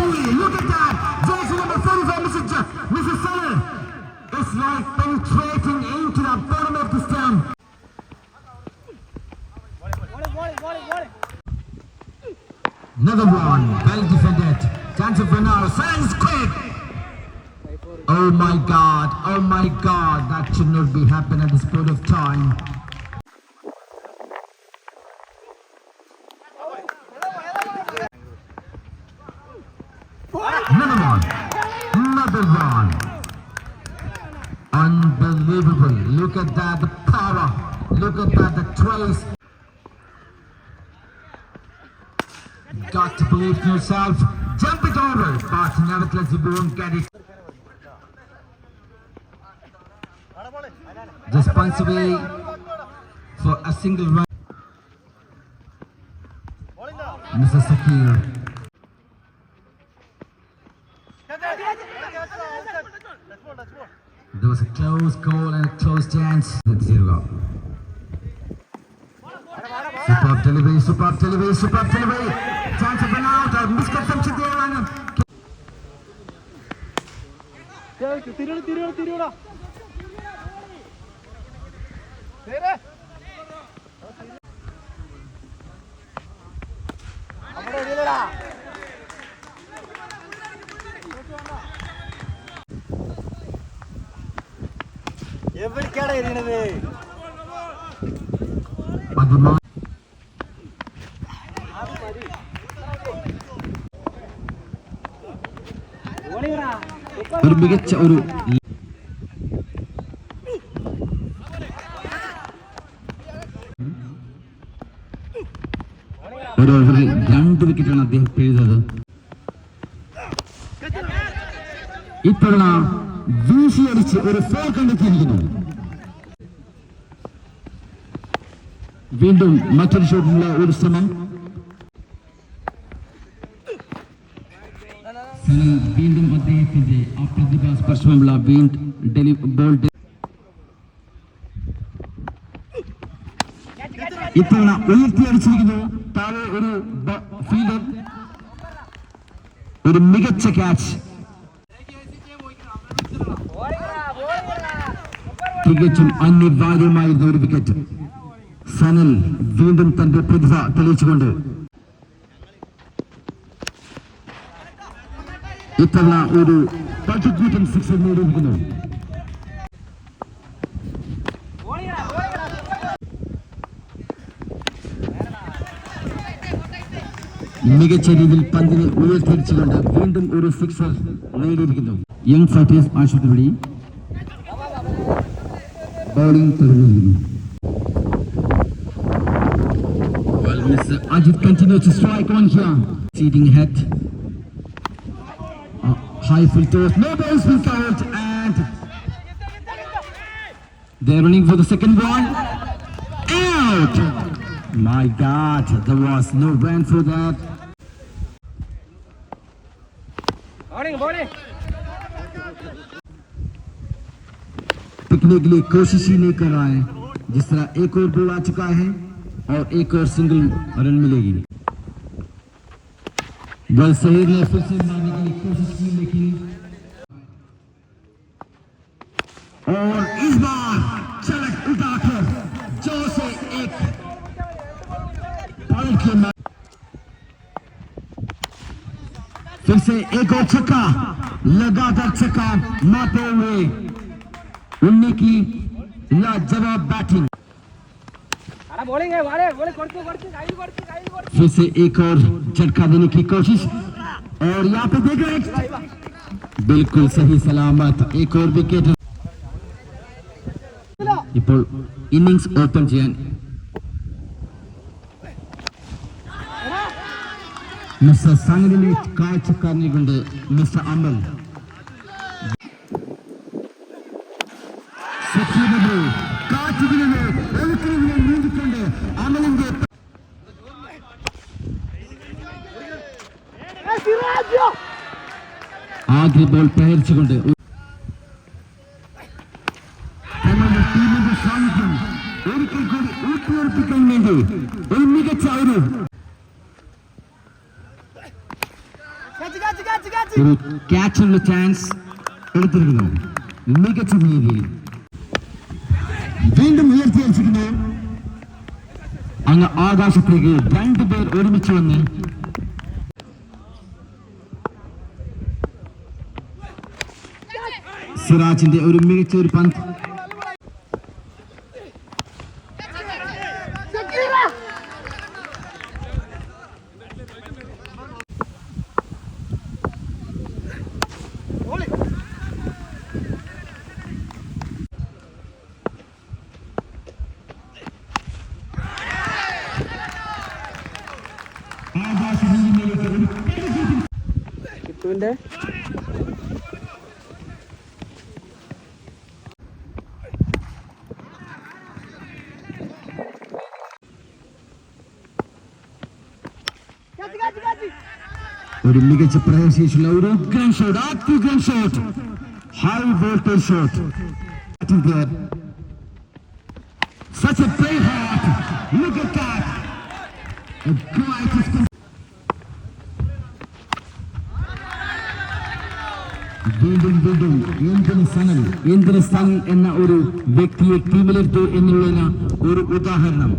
Look at that. Jersey number 45, Mrs. J- Mrs. Sutter. It's like penetrating into the bottom of the stem. Another one. Well defended. Chance of now. Science quick. Oh my god. Oh my god. That should not be happening at this point of time. Another one. Another one. Unbelievable. Look at that. The power. Look at that. The trace. Got to believe in yourself. Jump it over. But nevertheless, you won't get it. Just points away for a single run. Mr. Sakir. There was a close call and a close chance. That's zero. Superb delivery, superb delivery, superb delivery. Chance of an out or misconception there. and- തിരിയോട് തിരിയോട് തിരിയോടാ ഒരു മികച്ച ഒരു ഒരു ഓവറിൽ രണ്ട് വിക്കറ്റാണ് അദ്ദേഹം പിഴുതത്. ഇത്തവണ വീശിയടിച്ച് ഒരു fall കണ്ടെത്തിയിരിക്കുന്നു. വീണ്ടും മറ്റൊരു ഷോട്ടിനുള്ള ഒരു ശ്രമം. വീണ്ടും അദ്ദേഹത്തിന്റെ ആ പ്രതിഭാ സ്പർശമുള്ള വീണ്ടും ഡെലി ബോൾ ഇത്തവണ ഉയർത്തിയടിച്ചിരിക്കുന്നു. താഴെ ഒരു ഫീൽഡർ ഒരു മികച്ച ക്യാച്ച് തികച്ചും അനിവാര്യമായിരുന്ന ഒരു വിക്കറ്റ്. സനൽ വീണ്ടും തന്റെ പ്രതിഭ തെളിയിച്ചുകൊണ്ട് ഇത്തവണ ഒരു പട്ടിക്കൂറ്റൻ സിക്സ് നേടിയിരിക്കുന്നു. മികച്ച രീതിയിൽ പന്തിനെ ഉയർത്തിരിച്ചുകൊണ്ട് വീണ്ടും ഒരു സിക്സർ നേടിയിരിക്കുന്നു. യങ് ഫൈറ്റേഴ്സ് ആശുപത്രി. Well, Mr. Ajit continues to strike on here. Seeding head. High full toss. No balls will count. And they're running for the second one. Out! My God, there was no run for that. Morning, morning. टिकने के लिए कोशिश ही नहीं कर रहा है। जिस तरह एक और बॉल आ चुका है और एक और सिंगल रन मिलेगी। बल शहीद ने फिर से मारने के लिए कोशिश की, लेकिन और इस बार चलक उठाकर जो से एक पलट के फिर से एक और छक्का, लगातार छक्का मारते हुए उन्नी की लाजवाब बैटिंग അടാ ബോളിംഗ് വാളെ ബോളിംഗ് കൊടുത്തു കൊടുത്തു കയ്യിൽ കൊടുത്തു കയ്യിൽ കൊടുത്തു फिर से एक और झटका देने की कोशिश और यहाँ पे देख रहे हैं बिल्कुल सही सलामत एक और विकेट ഇപ്പോൾ ഇന്നിങ്സ് ഓപ്പൺ ചെയ്യാൻ മിസ്റ്റർ സംഗതിനെ കാഴ്ചക്കാരനെ കൊണ്ട് മിസ്റ്റർ അമൽ Saqib കാറ്റുകളിലെ ഒഴുക്കിനെ നീന്തിക്കൊണ്ട് അമലിന്റെ ആദ്യ ബോൾ പ്രഹരിച്ചുകൊണ്ട് തങ്ങളുടെ ടീമിന്റെ സാന്നിധ്യം ഒരിക്കൽ കൂടി ഊട്ടിയുറപ്പിക്കാൻ വേണ്ടി ഒരു മികച്ച ഒരു ഒരു ക്യാച്ചുള്ള ചാൻസ് എടുത്തിരിക്കുന്നു. മികച്ച രീതിയിൽ. വീണ്ടും ഉയർത്തിയടിച്ചിരിക്കുന്നു അങ്ങ് ആകാശത്തേക്ക് രണ്ടുപേർ ഒരുമിച്ച് വന്ന് സിറാജിന്റെ ഒരു മികച്ച ഒരു പന്ത്. കിട്ടുവിന്റെ ഒരു മികച്ച പ്രഹരശേഷിയുള്ള ഒരു gun shot active gun shot high voltage shot Such a play heart. Look at that. A greatest വീണ്ടും വീണ്ടും എന്തിന് സനൽ എന്ന ഒരു വ്യക്തിയെ ടീമിലെടുത്തു എന്നുള്ളതിന് ഒരു ഉദാഹരണം.